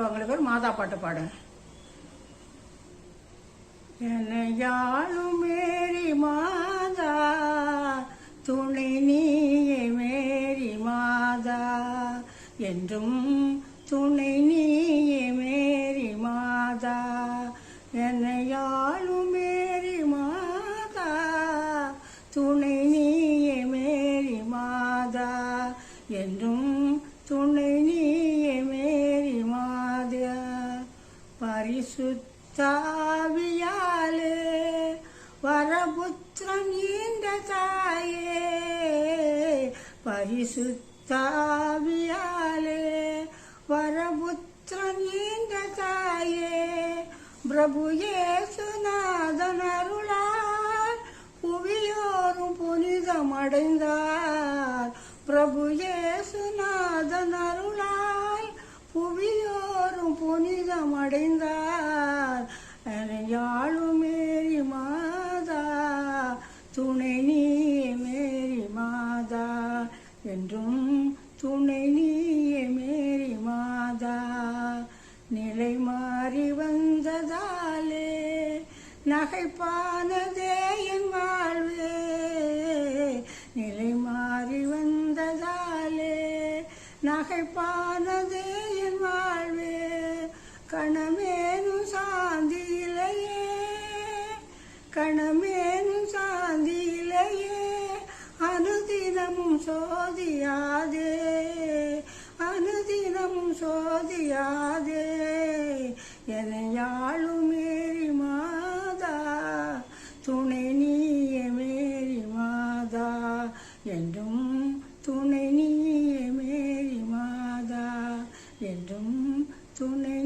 இப்போ அவங்களுக்கு ஒரு மாதா பாட்டு பாடுங்க என்னையாளும் மேரி மாதா துணை நீயே மேரி மாதா என்றும் துணை நீயே மேரி மாதா என்னையாளும் மேரி மாதா துணை நீயே மேரி மாதா என்றும் துணை பரிசுத்தாவியாலே வரபுத்திரம் ஈந்த தாயே பரிசுத்தாவியாலே வரபுத்திரம் ஈந்த தாயே பிரபு இயேசுநாதன் அருளால் புவியோரும் புனிதமடைந்தார் பிரபு இயேசுநாதன் துணை நீ மேரி மாதா என்றும் துணை நீயே மேரி மாதா. நிலை மாறி வந்ததாலே நகைப்பானதே என் வாழ்வே. நிலை மாறி வந்ததாலே நகைப்பானதே அனுதினமும் சோதியாதே அனுதினமும் சோதியாதே என மேரி மாதா துணை நீய மேரி மாதா என்றும் துணை நீய மேரி மாதா என்றும் துணை